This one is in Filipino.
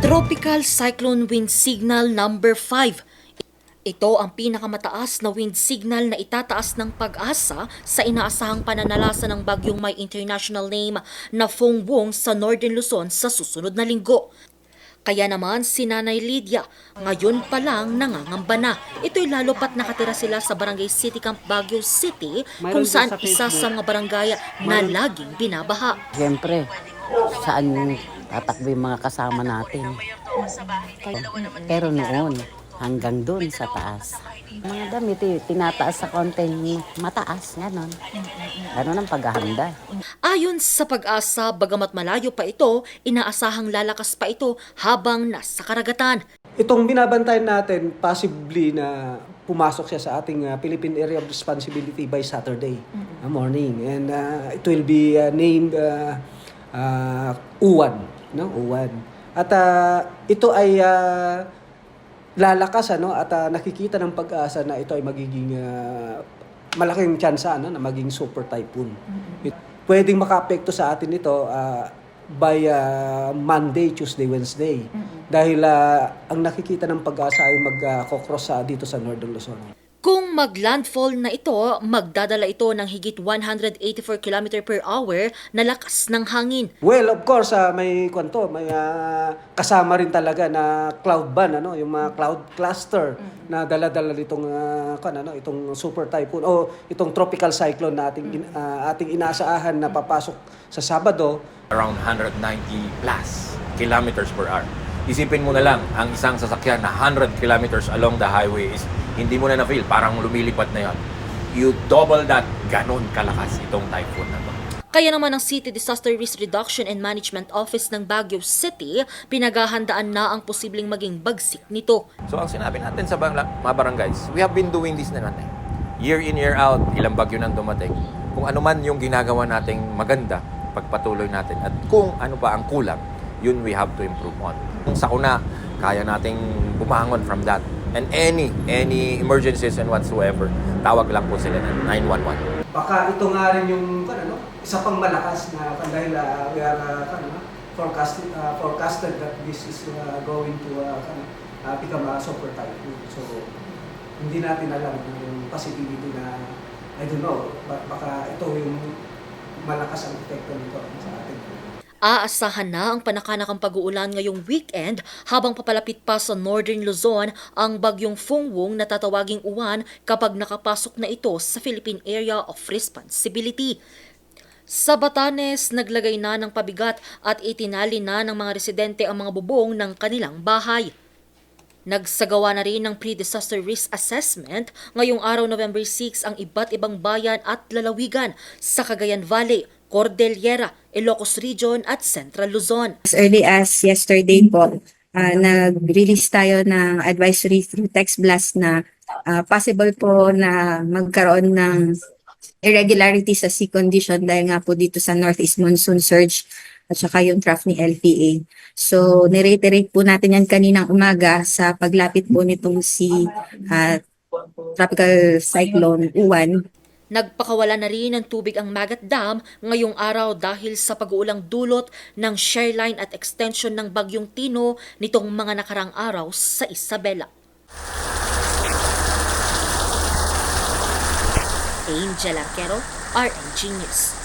Tropical Cyclone Wind Signal number 5. Ito ang pinakamataas na wind signal na itataas ng pag-asa sa inaasahang pananalasa ng bagyong may international name na Fong Wong sa Northern Luzon sa susunod na linggo. Kaya naman si Nanay Lydia, ngayon pa lang nangangamba na. Ito'y lalo pat nakatira sila sa Barangay City Camp Baguio City kung saan sa isa sa mga barangay na laging binabaha. Siyempre, saan tatakbo yung mga kasama natin. Pero noon, hanggang doon sa taas. Mga damit, eh, tinataas sa konting mataas, ganon. Ganon ang paghahanda. Ayon sa pag-asa, bagamat malayo pa ito, inaasahang lalakas pa ito habang nasa karagatan. Itong binabantayan natin, possibly na pumasok siya sa ating uh, Philippine Area of Responsibility by Saturday uh, morning. And uh, it will be uh, named uh, uh, Uwan. No? Uwan. At uh, ito ay uh, lalakas ano at uh, nakikita ng pag-asa na ito ay magiging uh, malaking tsansa ano, na maging super typhoon. It, pwedeng makaapekto sa atin ito uh, by uh, Monday, Tuesday, Wednesday. Dahil uh, ang nakikita ng pag-asa ay mag-cross sa dito sa Northern Luzon. Kung mag-landfall na ito, magdadala ito ng higit 184 km per hour na lakas ng hangin. Well, of course, uh, may kwanto, may uh, kasama rin talaga na cloud ban, ano, yung mga cloud cluster na dala-dala nitong uh, kan, ano, itong super typhoon o itong tropical cyclone na ating in- uh, ating inaasahan na papasok sa Sabado. around 190 plus kilometers per hour. Isipin mo na lang, ang isang sasakyan na 100 kilometers along the highway is hindi mo na na-feel, parang lumilipad na yon. You double that, ganon kalakas itong typhoon na to. Kaya naman ang City Disaster Risk Reduction and Management Office ng Baguio City, pinaghahandaan na ang posibleng maging bagsik nito. So ang sinabi natin sa bang- mga barangays, we have been doing this na natin. Year in, year out, ilang bagyo nang dumating. Kung ano man yung ginagawa nating maganda, pagpatuloy natin. At kung ano pa ang kulang, yun we have to improve on. Sa una, kaya nating bumangon from that. And any, any emergencies and whatsoever, tawag lang po sila ng 911. Baka ito nga rin yung ano, isa pang malakas na dahil uh, we are uh, kan, ano, forecasted, uh, forecasted that this is uh, going to uh, uh, become a super typhoon. So, hindi natin alam yung possibility na, I don't know, ba- baka ito yung malakas ang epekto nito sa atin. Aasahan na ang panakanakang pag-uulan ngayong weekend habang papalapit pa sa Northern Luzon ang bagyong Fungwong na tatawaging uwan kapag nakapasok na ito sa Philippine Area of Responsibility. Sa Batanes, naglagay na ng pabigat at itinali na ng mga residente ang mga bubong ng kanilang bahay. Nagsagawa na rin ng pre-disaster risk assessment ngayong araw November 6 ang iba't ibang bayan at lalawigan sa Cagayan Valley, Cordillera, Ilocos Region at Central Luzon. As early as yesterday po, ah, nag-release tayo ng advisory through text blast na ah, possible po na magkaroon ng irregularity sa sea condition dahil nga po dito sa northeast monsoon surge at saka yung trough ni LPA. So, nireiterate po natin yan kaninang umaga sa paglapit po nitong si ah, tropical cyclone Uwan Nagpakawala na rin ng tubig ang Magat Dam ngayong araw dahil sa pag-uulang dulot ng shareline at extension ng Bagyong Tino nitong mga nakarang araw sa Isabela. Angel Arquero, RNG News.